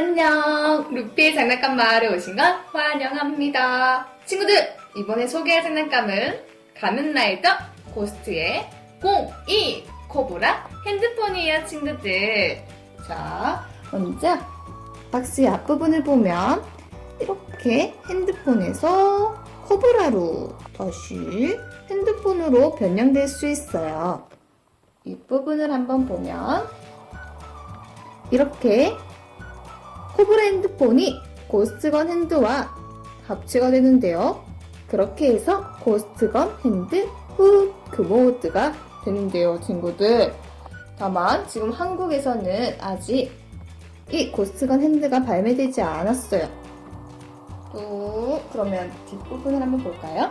안녕! 루피의 장난감 마을에 오신 건 환영합니다. 친구들, 이번에 소개할 장난감은 가면라이더 고스트의 02 코브라 핸드폰이에요, 친구들. 자, 먼저 박스의 앞부분을 보면 이렇게 핸드폰에서 코브라로 다시 핸드폰으로 변형될 수 있어요. 이 부분을 한번 보면 이렇게 코브라 핸드폰이 고스트건 핸드와 합체가 되는데요. 그렇게 해서 고스트건 핸드 후그 모드가 되는데요, 친구들. 다만 지금 한국에서는 아직 이 고스트건 핸드가 발매되지 않았어요. 또 그러면 뒷부분을 한번 볼까요?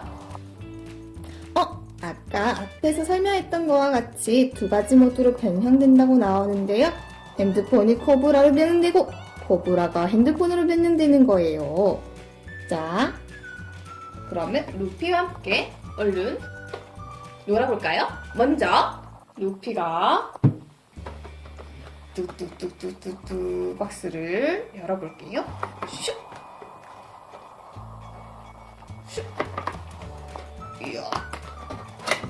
어, 아까 앞에서 설명했던 거와 같이 두 가지 모드로 변형된다고 나오는데요. 핸드폰이 코브라로 변형되고 코브라가 핸드폰으로 변형되는 거예요. 자, 그러면 루피와 함께 얼른 놀아볼까요? 먼저 루피가 뚜뚜뚜뚜뚜뚜 박스를 열어볼게요. 슉! 슉! 이야!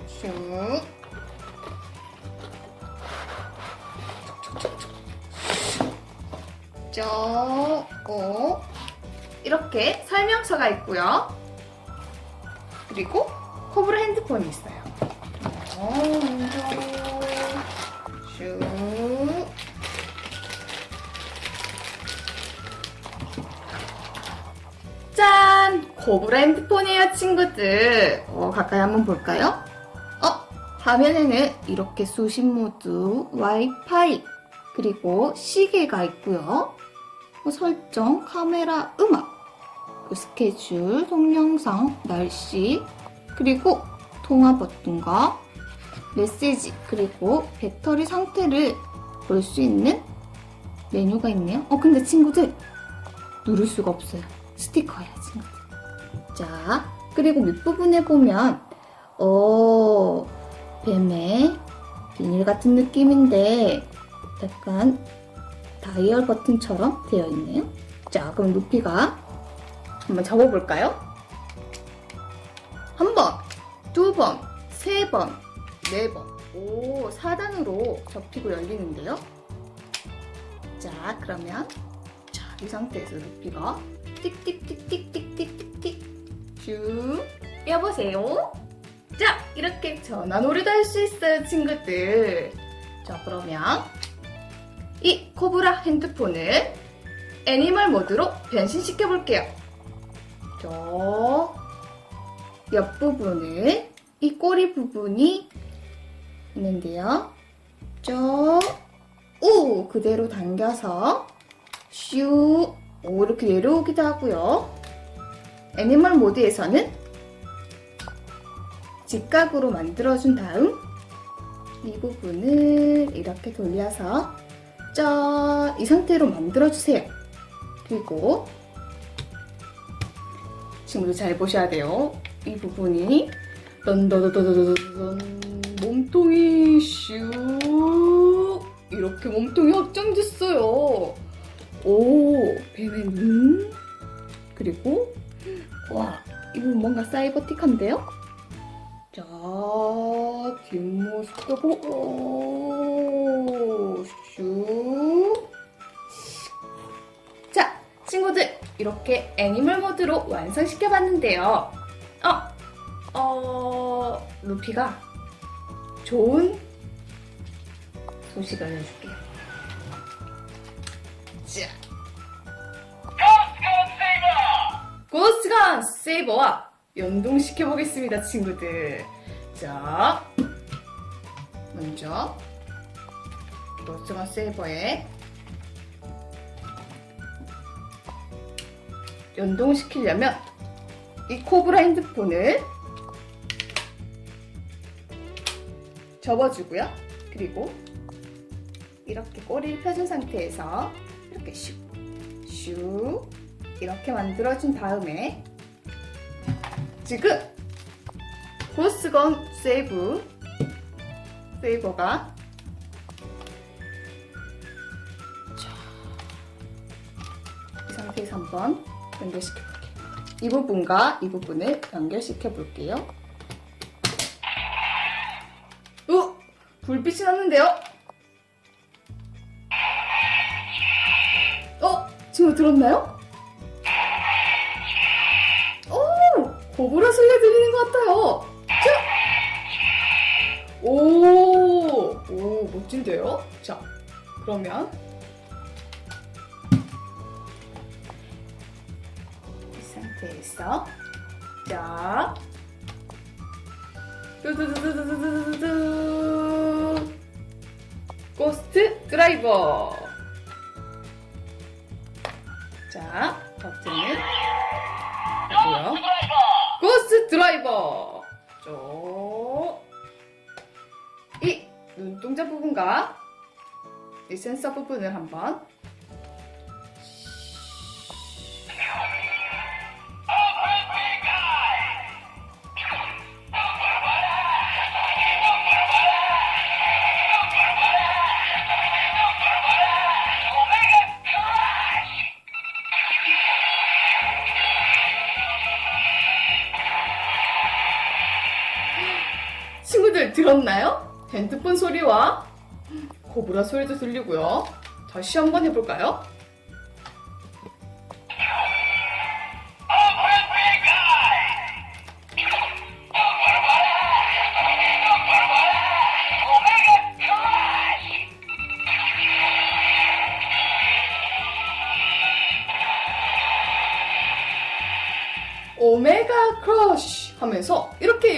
슉! 쭉, 어, 이렇게 설명서가 있고요. 그리고 코브라 핸드폰이 있어요. 어, 쭉. 짠! 코브라 핸드폰이에요, 친구들. 어, 가까이 한번 볼까요? 어, 화면에는 이렇게 수신 모드, 와이파이, 그리고 시계가 있고요. 뭐 설정, 카메라, 음악, 그 스케줄, 동영상, 날씨, 그리고 통화 버튼과 메시지, 그리고 배터리 상태를 볼 수 있는 메뉴가 있네요. 어, 근데 친구들, 누를 수가 없어요. 스티커야, 친구들. 자, 그리고 밑부분에 보면, 어, 뱀의 비닐 같은 느낌인데, 약간 다이얼 버튼처럼 되어 있네요. 자, 그럼 루피가 한번 접어볼까요? 한 번, 두 번, 세 번, 네 번. 오, 4단으로 접히고 열리는데요. 자, 그러면 자, 이 상태에서 루피가 띡띡띡띡띡띡띡 쭉 여보세요? 자, 이렇게 노래도 할 수 있어요, 친구들. 자, 그러면 이 코브라 핸드폰을 애니멀 모드로 변신시켜 볼게요. 저 옆부분을 이 꼬리 부분이 있는데요. 저, 오! 그대로 당겨서 슈, 오, 이렇게 내려오기도 하고요. 애니멀 모드에서는 직각으로 만들어준 다음 이 부분을 이렇게 돌려서 짜, 이 상태로 만들어주세요. 그리고 친구들 잘 보셔야 돼요. 이 부분이 던더더더더던 몸통이 슈 이렇게 몸통이 확장됐어요. 오 뱀의 눈 그리고 와이 부분 뭔가 사이버틱한데요? 자 뒷모습도 보고 슈 자, 친구들, 이렇게 애니멀 모드로 완성시켜봤는데요. 어, 어, 루피가 좋은 소식을 알려줄게요. 자. 고스트건 세이버와 연동시켜 보겠습니다, 친구들. 자, 먼저, 고스트건 세이버에 연동시키려면 이 코브라 핸드폰을 접어주고요. 그리고 이렇게 꼬리를 펴준 상태에서 이렇게 슉, 슉 이렇게 만들어준 다음에 지금 호스건 세이브 세이버가 상태에서 한번 연결시켜 볼게요. 이 부분과 이 부분을 연결시켜 볼게요. 어? 불빛이 났는데요? 어? 지금 들었나요? 오! 고브라 소리가 들리는 것 같아요. 자! 오! 오, 멋진데요? 자, 그러면 상태에서 자. 두두두두두두두두 고스트 드라이버 자 버튼을 하고요 고스트 드라이버 쪽이 눈동자 부분과 이 센서 부분을 한번 친구들 들었나요? 핸드폰 소리와 고브라 소리도 들리고요. 다시 한번 해볼까요?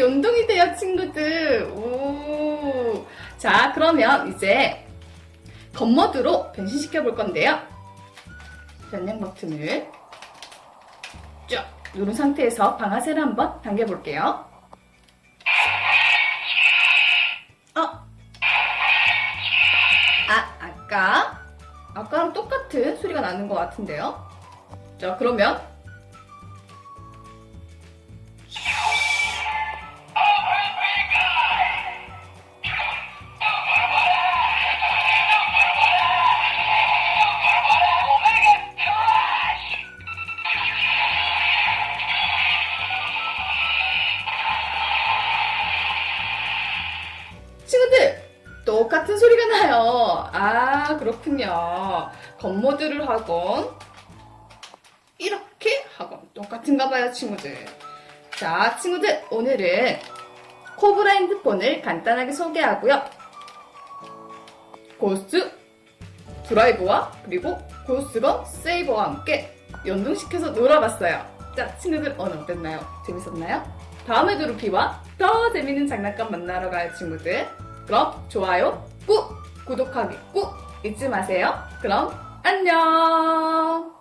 연동이 돼요, 친구들. 오. 자, 그러면 이제 겉모드로 변신시켜 볼 건데요. 변형 버튼을 쭉 누른 상태에서 방아쇠를 한번 당겨 볼게요. 어. 아, 아까 아까랑 똑같은 소리가 나는 것 같은데요. 자, 그러면 똑같은 소리가 나요. 아 그렇군요. 겉모드를 하건 이렇게 하건 똑같은가 봐요 친구들. 자 친구들 오늘은 코브라 핸드폰을 간단하게 소개하고요. 고스트 드라이버와 그리고 고스건 세이버와 함께 연동시켜서 놀아봤어요. 자 친구들 오늘 어땠나요? 재밌었나요? 다음에 루피와 더 재밌는 장난감 만나러 가요 친구들. 그럼 좋아요 꾹 구독하기 꾹 잊지 마세요. 그럼 안녕.